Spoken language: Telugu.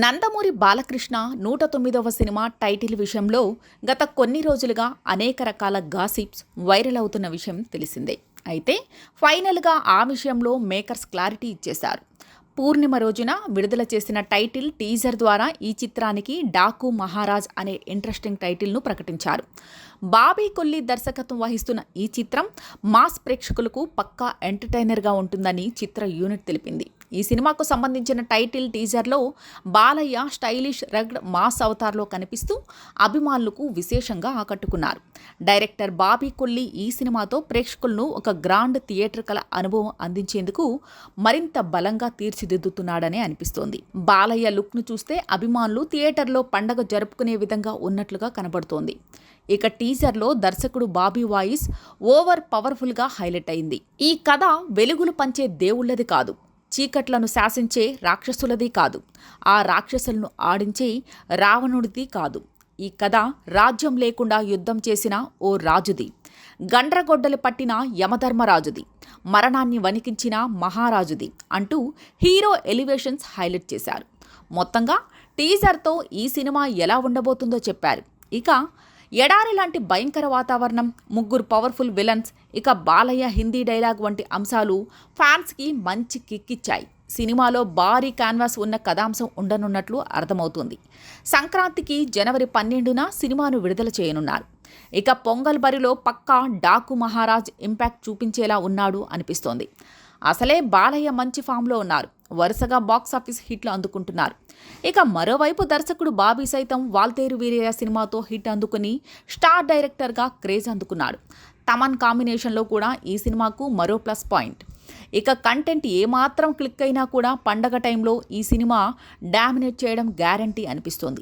నందమూరి బాలకృష్ణ నూట తొమ్మిదవ సినిమా టైటిల్ విషయంలో గత కొన్ని రోజులుగా అనేక రకాల గాసిప్స్ వైరల్ అవుతున్న విషయం తెలిసిందే. అయితే ఫైనల్గా ఆ విషయంలో మేకర్స్ క్లారిటీ ఇచ్చేశారు. పూర్ణిమ రోజున విడుదల చేసిన టైటిల్ టీజర్ ద్వారా ఈ చిత్రానికి డాకు మహారాజ్ అనే ఇంట్రెస్టింగ్ టైటిల్ను ప్రకటించారు. బాబీ కొల్లి దర్శకత్వం వహిస్తున్న ఈ చిత్రం మాస్ ప్రేక్షకులకు పక్కా ఎంటర్టైనర్గా ఉంటుందని చిత్ర యూనిట్ తెలిపింది. ఈ సినిమాకు సంబంధించిన టైటిల్ టీజర్లో బాలయ్య స్టైలిష్ రగ్డ్ మాస్ అవతార్లో కనిపిస్తూ అభిమానులకు విశేషంగా ఆకట్టుకున్నారు. డైరెక్టర్ బాబీ కొల్లి ఈ సినిమాతో ప్రేక్షకులను ఒక గ్రాండ్ థియేటర్ కల అనుభవం అందించేందుకు మరింత బలంగా తీర్చిదిద్దుతున్నాడనే అనిపిస్తోంది. బాలయ్య లుక్ను చూస్తే అభిమానులు థియేటర్లో పండగ జరుపుకునే విధంగా ఉన్నట్లుగా కనబడుతోంది. ఇక టీజర్లో దర్శకుడు బాబీ వాయిస్ ఓవర్ పవర్ఫుల్గా హైలైట్ అయింది. ఈ కథ వెలుగులు పంచే దేవుళ్ళది కాదు. చీకట్లను శాసించే రాక్షసులది కాదు. ఆ రాక్షసులను ఆడించే రావణుడిది కాదు. ఈ కథ రాజ్యం లేకుండా యుద్ధం చేసిన ఓ రాజుది. గండ్రగొడ్డలు పట్టిన యమధర్మరాజుది. మరణాన్ని వణికించిన మహారాజుది అంటూ హీరో ఎలివేషన్స్ హైలైట్ చేశారు. మొత్తంగా టీజర్తో ఈ సినిమా ఎలా ఉండబోతుందో చెప్పారు. ఇక ఎడారి లాంటి భయంకర వాతావరణం ముగ్గురు పవర్ఫుల్ విలన్స్ ఇక బాలయ్య హిందీ డైలాగ్ వంటి అంశాలు ఫ్యాన్స్కి మంచి కిక్కిచ్చాయి. సినిమాలో భారీ క్యాన్వాస్ ఉన్న కథాంశం ఉండనున్నట్లు అర్థమవుతుంది. సంక్రాంతికి జనవరి పన్నెండున సినిమాను విడుదల చేయనున్నారు. ఇక పొంగల్ బరిలో పక్కా డాకు మహారాజ్ ఇంపాక్ట్ చూపించేలా ఉన్నాడు అనిపిస్తోంది. అసలే బాలయ్య మంచి ఫామ్లో ఉన్నారు. వరుసగా బాక్సాఫీస్ హిట్లు అందుకుంటున్నారు. ఇక మరోవైపు దర్శకుడు బాబీ సైతం వాల్తేరు వీరయ్య సినిమాతో హిట్ అందుకుని స్టార్ డైరెక్టర్గా క్రేజ్ అందుకున్నాడు. తమన్ కాంబినేషన్లో కూడా ఈ సినిమాకు మరో ప్లస్ పాయింట్. ఇక కంటెంట్ ఏమాత్రం క్లిక్ అయినా కూడా పండగ టైంలో ఈ సినిమా డామినేట్ చేయడం గ్యారంటీ అనిపిస్తోంది.